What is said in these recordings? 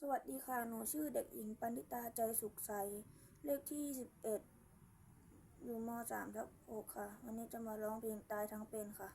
สวัสดีค่ะ หนูชื่อเด็กหญิงปันธิตาใจสุขใส เลขที่11อยู่ม .3 ทับ6ค่ะ วันนี้จะมาร้องเพลงตายทั้งเป็นค่ะ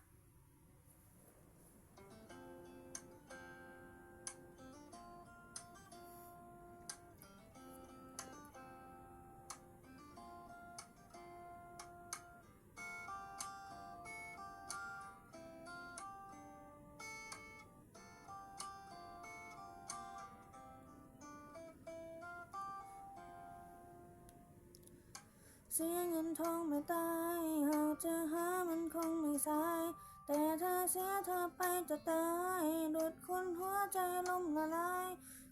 สียเงินทองไม่ตายหากจะหามันคงไม่สาย แต่ถ้าเสียเธอไปจะตายดุดคนหัวใจล่มละลาย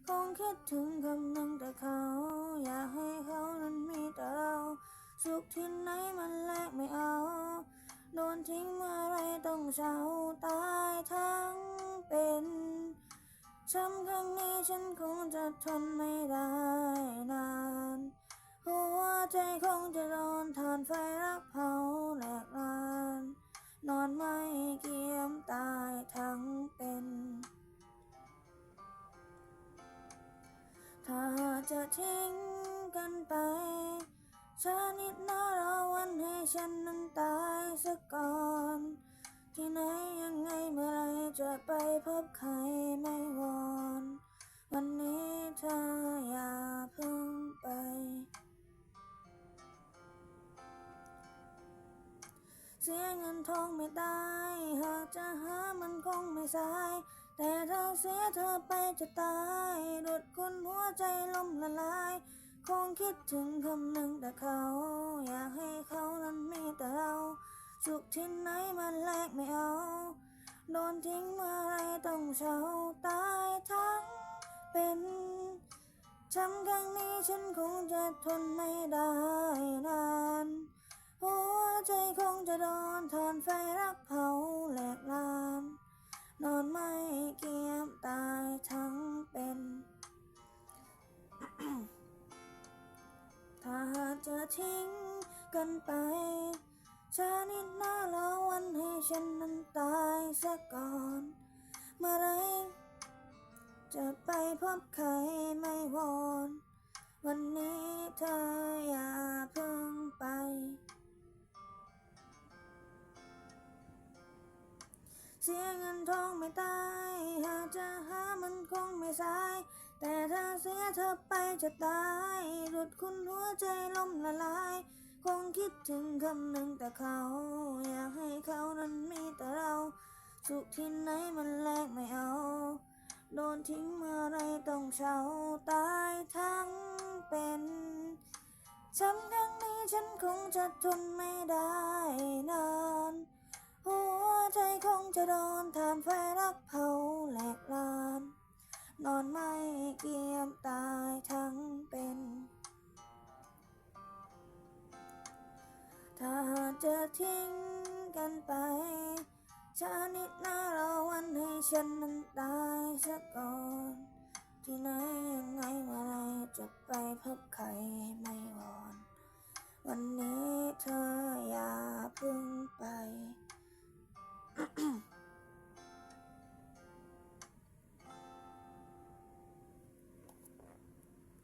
คงคิดถึงคำหนึ่งแต่เขา อยากให้เขานั้นมีแต่เรา สุขที่ไหนมันแลกไม่เอา โดนทิ้งเมื่อไรต้องเศร้าตายทั้งเป็นช้ำครั้งนี้ฉันคงจะทนไม่ได้นาน หัวใจ จะทิ้งกันไปชานิดนารอวันให้ฉันนั้นตายสักก่อน ที่ไหนยังไงเมื่อไรจะไปพบใครไม่วอนวันนี้เธออย่าเพิ่งไป เสียเงินทองไม่ตายหากจะหามันคงไม่สาย แต่ถ้าเสียเธอไปจะตายดุดคนหัวใจล่มละลาย คงคิดถึงคำหนึ่งแต่เขา อยากให้เขานั้นมีแต่เรา สุขที่ไหนมันแลกไม่เอา โดนทิ้งเมื่อไรต้องเศร้าตายทั้งเป็นช้ำครั้งนี้ฉันคงจะทนไม่ได้นานหัวใจคงจะโดนทานไฟรักเผาแหลกลาน นอนไม่เกียม ทั้งเป็น ถ้าจะทิ้งกันไปชานิดหน้ารอวันให้ฉันนั้นตายซะก่อน เมื่อไรจะไปพบใครไม่วอนวันนี้เธออย่าเพิ่งไป เสียเงินทองไม่ตายหากจะ มันคงไม่สาย แต่ถ้าเสียเธอไปจะตายหลุดคุณหัวใจล่มละลาย คงคิดถึงคำหนึ่งแต่เขา อยากให้เขานั้นมีแต่เรา สุขที่ไหนมันแลกไม่เอา โดนทิ้งเมื่อไรต้องเช่าตายทั้งเป็นช้ำครั้งนี้ฉันคงจะทนไม่ได้นานหัวใจคงจะโดนทานไฟรักเผาแหลกลา นอนไม่เกียมตายทั้งเป็น ถ้าจะทิ้งกันไปชานิดหน้ารอวันให้ฉันนั้นตายซะก่อน ที่ไหนยังไงเมื่อไรจะไปพบใครไม่